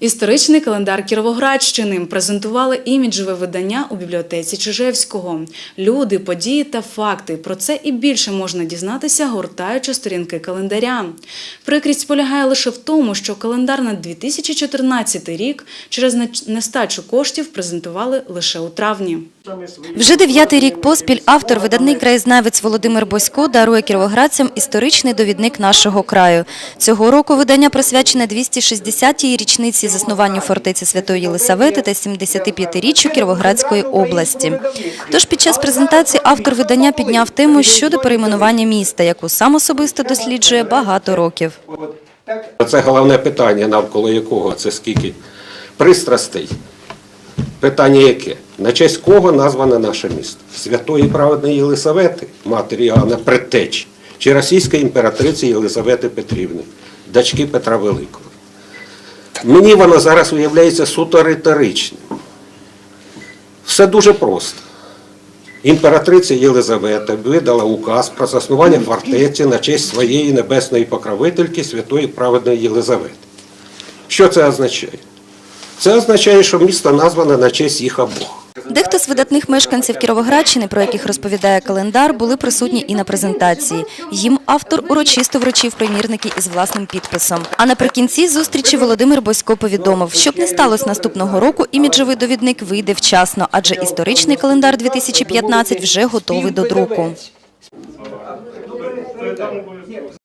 Історичний календар Кіровоградщини презентували іміджеве видання у бібліотеці Чижевського. Люди, події та факти. Про це і більше можна дізнатися, гортаючи сторінки календаря. Прикрість полягає лише в тому, що календар на 2014 рік через нестачу коштів презентували лише у травні. Вже дев'ятий рік поспіль автор, видатний краєзнавець Володимир Босько дарує кіровоградцям історичний довідник нашого краю. Цього року видання присвячене 260-й річниці заснуванню фортеці Святої Єлисавети та 75-річчю Кіровоградської області. Тож під час презентації автор видання підняв тему щодо перейменування міста, яку сам особисто досліджує багато років. Це головне питання, навколо якого це скільки пристрастей. Питання яке? На честь кого назване наше місто? Святої праведної Єлисавети, матері Іоанна Предтечі, чи російської імператриці Єлисавети Петрівни, дочки Петра Великого. Мені воно зараз уявляється суто риторичним. Все дуже просто. Імператриця Єлизавета видала указ про заснування фортеці на честь своєї небесної покровительки святої праведної Єлизавети. Що це означає? Це означає, що місто назване на честь їх обох. Дехто з видатних мешканців Кіровоградщини, про яких розповідає календар, були присутні і на презентації. Їм автор урочисто вручив примірники із власним підписом. А наприкінці зустрічі Володимир Босько повідомив, щоб не сталося наступного року, іміджевий довідник вийде вчасно, адже історичний календар 2015 вже готовий до друку.